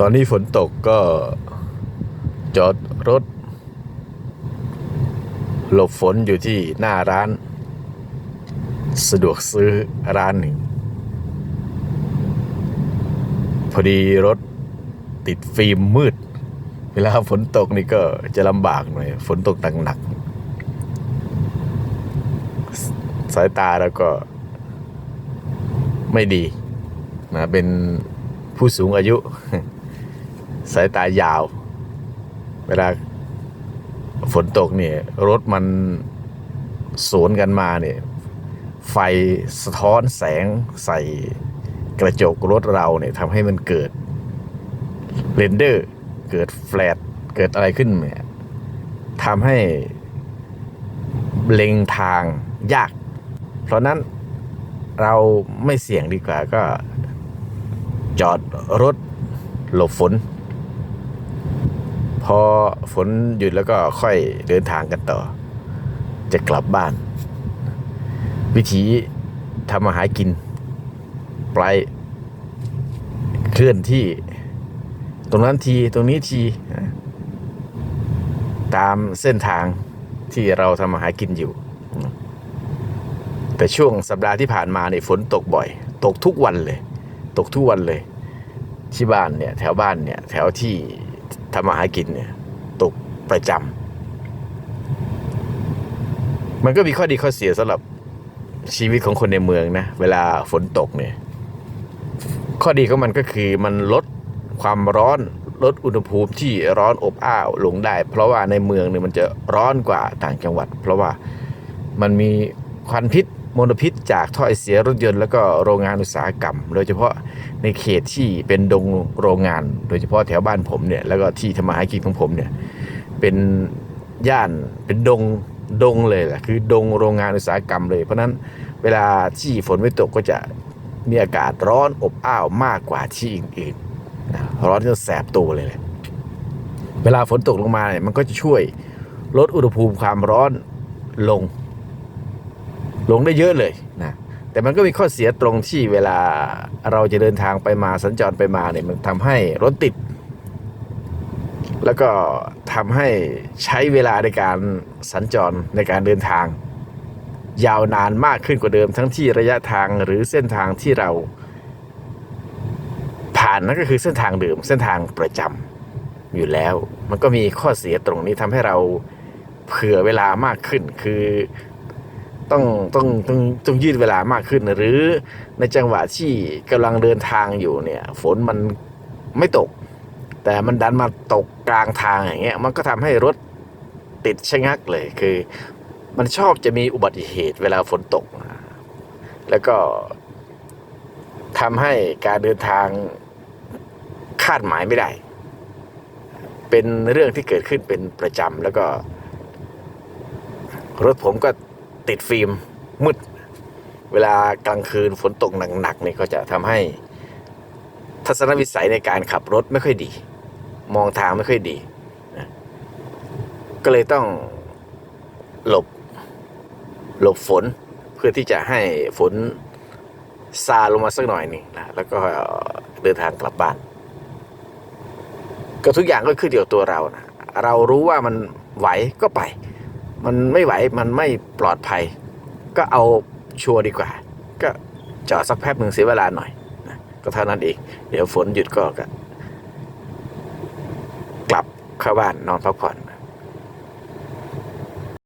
ตอนนี้ฝนตกก็จอดรถ หลบฝนอยู่ที่หน้าร้าน สะดวกซื้อร้านหนึ่ง พอดีรถติดฟิล์มมืด เวลาฝนตกนี่ก็จะลำบากหน่อย ฝนตกหนักสายตาแล้วก็ไม่ดีนะเป็นผู้สูงอายุ สายตายาว เวลาฝนตกเนี่ยรถมันสวนกันมาเนี่ยไฟสะท้อนแสงใส่กระจกรถเราเนี่ยทำให้มันเกิดเรนเดอร์เกิดแฟลตเกิดอะไรขึ้นเนี่ยทำให้เล็งทางยาก เพราะนั้นเราไม่เสี่ยงดีกว่าก็จอดรถหลบฝน พอฝนหยุดแล้วก็ค่อยเดินทางกันต่อ จะกลับบ้าน วิธีทำมาหากินปลายเคลื่อนที่ ตรงนั้นทีตรงนี้ที ตามเส้นทางที่เราทำมาหากินอยู่ แต่ช่วงสัปดาห์ที่ผ่านมาเนี่ยฝนตกบ่อย ตกทุกวันเลย ตกทุกวันเลย ที่บ้านเนี่ย แถวบ้านเนี่ย แถวที่ ทำมาหากินเนี่ยตกประจำมันก็มีข้อดีข้อเสียสำหรับชีวิตของคนในเมืองนะ เวลาฝนตกเนี่ยข้อดีของมันก็คือมันลดความร้อนลดอุณหภูมิที่ร้อนอบอ้าวลงได้ เพราะว่าในเมืองเนี่ยมันจะร้อนกว่าต่างจังหวัด เพราะว่ามันมีควันพิษ มลพิษจากท่อไอเสียรถยนต์ แล้วก็โรงงานอุตสาหกรรม โดยเฉพาะในเขตที่เป็นดงโรงงาน โดยเฉพาะแถวบ้านผมเนี่ยแล้วก็ที่ทำมาหากินของผมเนี่ยเป็นย่านเป็นดงดงเลยแหละคือดงโรงงานอุตสาหกรรมเลย เพราะนั้นเวลาที่ฝนไม่ตกก็จะมีอากาศร้อนอบอ้าวมากกว่าที่อื่นๆร้อนจนแสบตัวเลยแหละเวลาฝนตกลงมาเนี่ยมันก็จะช่วยลดอุณหภูมิความร้อนลง ลงได้เยอะเลยนะแต่มันก็มีข้อเสียตรงที่เวลาเราจะเดินทางไปมาสัญจรไปมาเนี่ยมันทำให้รถติด แล้วก็ทำให้ใช้เวลาในการสัญจรในการเดินทาง ยาวนานมากขึ้นกว่าเดิม ทั้งที่ระยะทางหรือเส้นทางที่เรา ผ่านนั่นก็คือเส้นทางเดิมเส้นทางประจำอยู่แล้ว มันก็มีข้อเสียตรงนี้ทำให้เราเผื่อเวลามากขึ้นคือ ต้องต้องต้องต้องยืดเวลามากขึ้น หรือในจังหวะที่กำลังเดินทางอยู่เนี่ย ฝนมันไม่ตก แต่มันดันมาตกกลางทางอย่างเงี้ยมันก็ทำให้รถติดชะงักเลยคือ มันชอบจะมีอุบัติเหตุเวลาฝนตก แล้วก็ทำให้การเดินทางคาดหมายไม่ได้ เป็นเรื่องที่เกิดขึ้นเป็นประจำแล้วก็ รถผมก็ ติดฟิล์มมืด เวลากลางคืนฝนตกหนักๆนี่ก็จะทำให้ทัศนวิสัยในการขับรถไม่ค่อยดี มองทางไม่ค่อยดีนะก็เลยต้องหลบหลบฝนเพื่อที่จะให้ฝนซาลงมาสักหน่อยนึงนะแล้วก็เดินทางกลับบ้าน ก็ทุกอย่างก็ขึ้นอยู่กับตัวเรานะเรารู้ว่ามันไหวก็ไป มันไม่ไหวมันไม่ปลอดภัย ก็เอาชัวร์ดีกว่า ก็จอดสักแป๊บหนึ่งเสียเวลาหน่อยนะก็เท่านั้นเองเดี๋ยวฝนหยุดก็ก็กลับเข้าบ้านนอนพักผ่อน